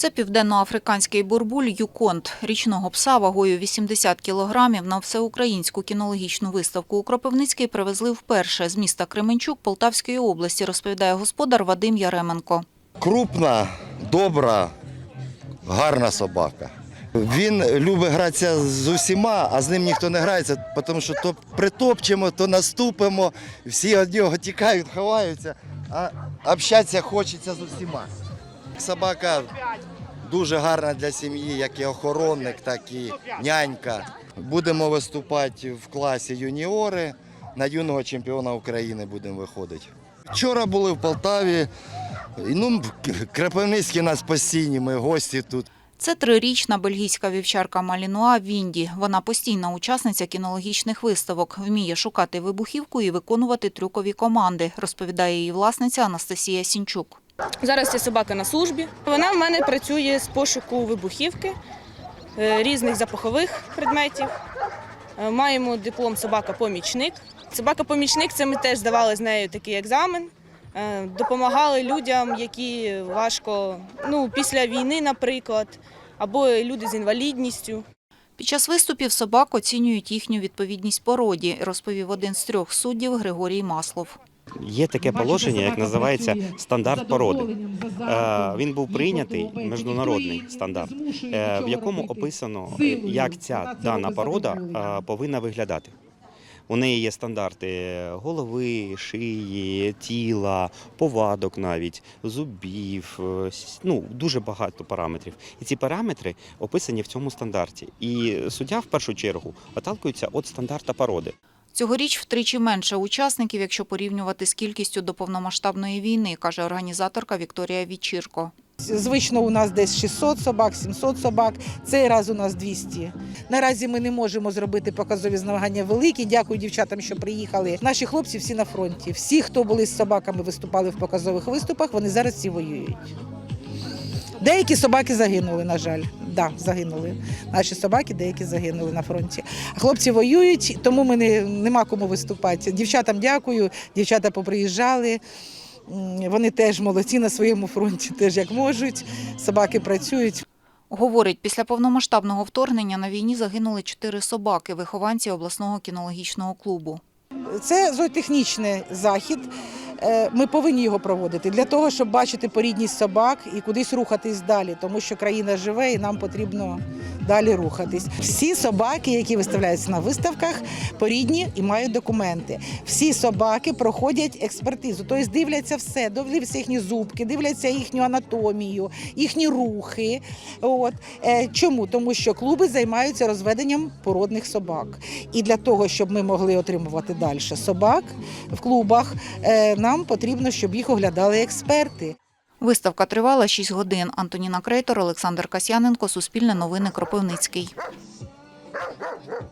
Це південноафриканський бурбуль Юконт, річного пса вагою 80 кілограмів на всеукраїнську кінологічну виставку у Кропивницький привезли вперше з міста Кременчук Полтавської області, розповідає господар Вадим Яременко. Крупна, добра, гарна собака. Він любить гратися з усіма, а з ним ніхто не грається, тому що то притопчемо, то наступимо, всі від нього тікають, ховаються, а общатися хочеться з усіма. Собака дуже гарна для сім'ї, як і охоронник, так і нянька. Будемо виступати в класі юніори. На юного чемпіона України будемо виходити. Вчора були в Полтаві. Ну, Кропивницький у нас постійні, ми гості тут. Це трирічна бельгійська вівчарка Малінуа Вінді. Вона постійна учасниця кінологічних виставок, вміє шукати вибухівку і виконувати трюкові команди, розповідає її власниця Анастасія Сінчук. Зараз ця собака на службі. Вона в мене працює з пошуку вибухівки, е, різних запахових предметів. Е, Маємо диплом собака-помічник. Собака-помічник це ми теж здавали з нею такий екзамен. Е, Допомагали людям, які важко, ну, після війни, наприклад, або люди з інвалідністю. Під час виступів собак оцінюють їхню відповідність породі, розповів один з трьох суддів Григорій Маслов. Є таке положення, як називається стандарт породи. Е, Він був прийнятий міжнародний стандарт, е, в якому описано, е, як ця дана порода повинна виглядати. У неї є стандарти голови, шиї, тіла, повадок навіть, зубів, ну дуже багато параметрів. І ці параметри описані в цьому стандарті. І суддя в першу чергу отталкується від стандарта породи. Цьогоріч втричі менше учасників, якщо порівнювати з кількістю до повномасштабної війни, каже організаторка Вікторія Вічірко. Звично у нас десь 600 собак, 700 собак. Цей раз у нас 200. Наразі ми не можемо зробити показові змагання великі. Дякую дівчатам, що приїхали. Наші хлопці всі на фронті. Всі, хто були з собаками, виступали в показових виступах, вони зараз всі воюють. Деякі собаки загинули, на жаль. Да, загинули. Наші собаки деякі загинули на фронті. Хлопці воюють, тому ми не, нема кому виступати. Дівчатам дякую, дівчата поприїжджали. Вони теж молодці на своєму фронті, теж як можуть. Собаки працюють. Говорить, після повномасштабного вторгнення на війні загинули чотири собаки, вихованці обласного кінологічного клубу. Це зоотехнічний захід. Е, Ми повинні його проводити для того, щоб бачити порідність собак і кудись рухатись далі, тому що країна живе і нам потрібно далі рухатись. Всі собаки, які виставляються на виставках, порідні і мають документи. Всі собаки проходять експертизу, тобто дивляться все, дивляться їхні зубки, дивляться їхню анатомію, їхні рухи. От Е, чому? Тому що клуби займаються розведенням породних собак. І для того, щоб ми могли отримувати далі собак в клубах, е, нам потрібно, щоб їх оглядали експерти. Виставка тривала 6 годин. Антоніна Крейтор, Олександр Касяненко, Суспільне новини, Кропивницький.